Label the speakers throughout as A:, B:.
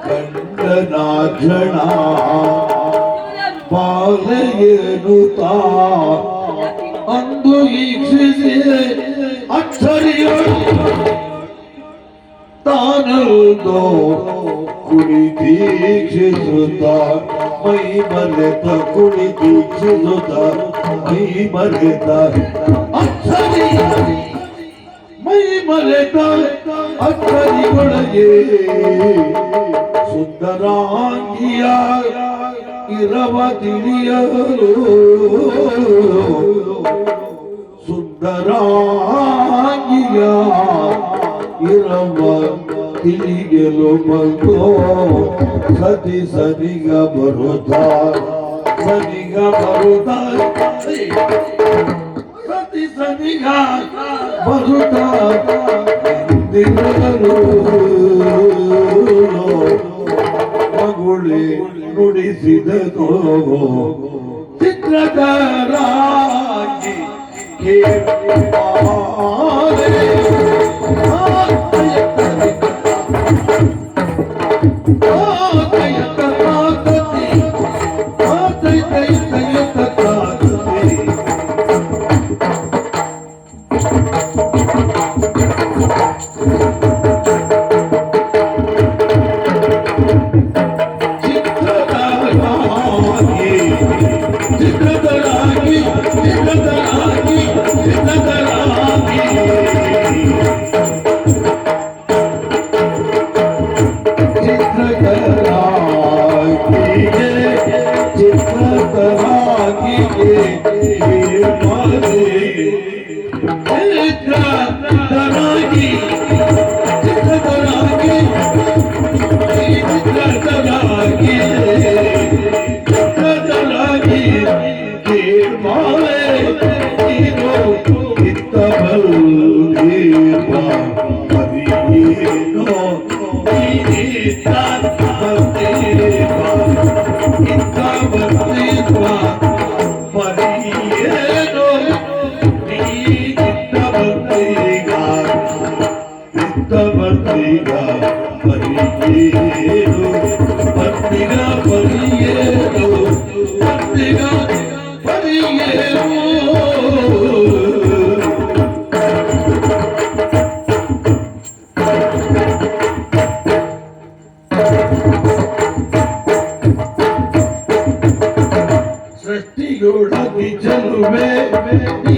A: ಕಂಡನಾಕ್ಷಣ ಪಾಲೆಯೇನುತ್ತ ಅಂದು ಈಕ್ಷಿಸಿ ಅಕ್ಷರಿಯಳು ತಾನಲ್ದೋ ಕುಳಿತೀಕ್ಷಿಸುತ್ತ ಮೈ ಮರೆತ ಕುಳಿತೀಕ್ಷಿಸುತ್ತ ಮೈ ಮರೆತ ಮೈ ಮರೆತ ಅಕ್ಷರಿಗೊಳಗೆ ಸುಂದರಾಂಗಿಯ ಇರವ ತಿಳಿಯಲು. ಸುಂದರಾಂಗಿಯ ಇರವ ಬಂದು ಸತಿ ಸರಿಗ ಬರುತ್ತ ಸರಿಗ ಬರುತ್ತ ಸತಿ ಸರಿಗ ಬರುತ್ತ ಮಗುಳಿ ನುಡಿಸಿದನು ಚಿತ್ರಕರಾಗಿ ಚಿತ್ರದರಾಗಿ Pakistan. হবে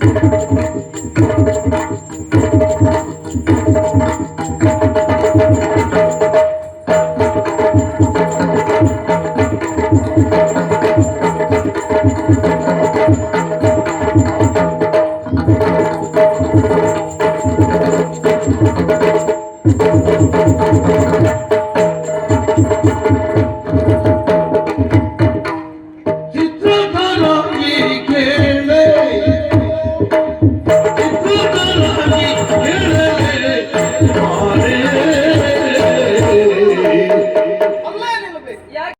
A: Bon, bon, bon, bon.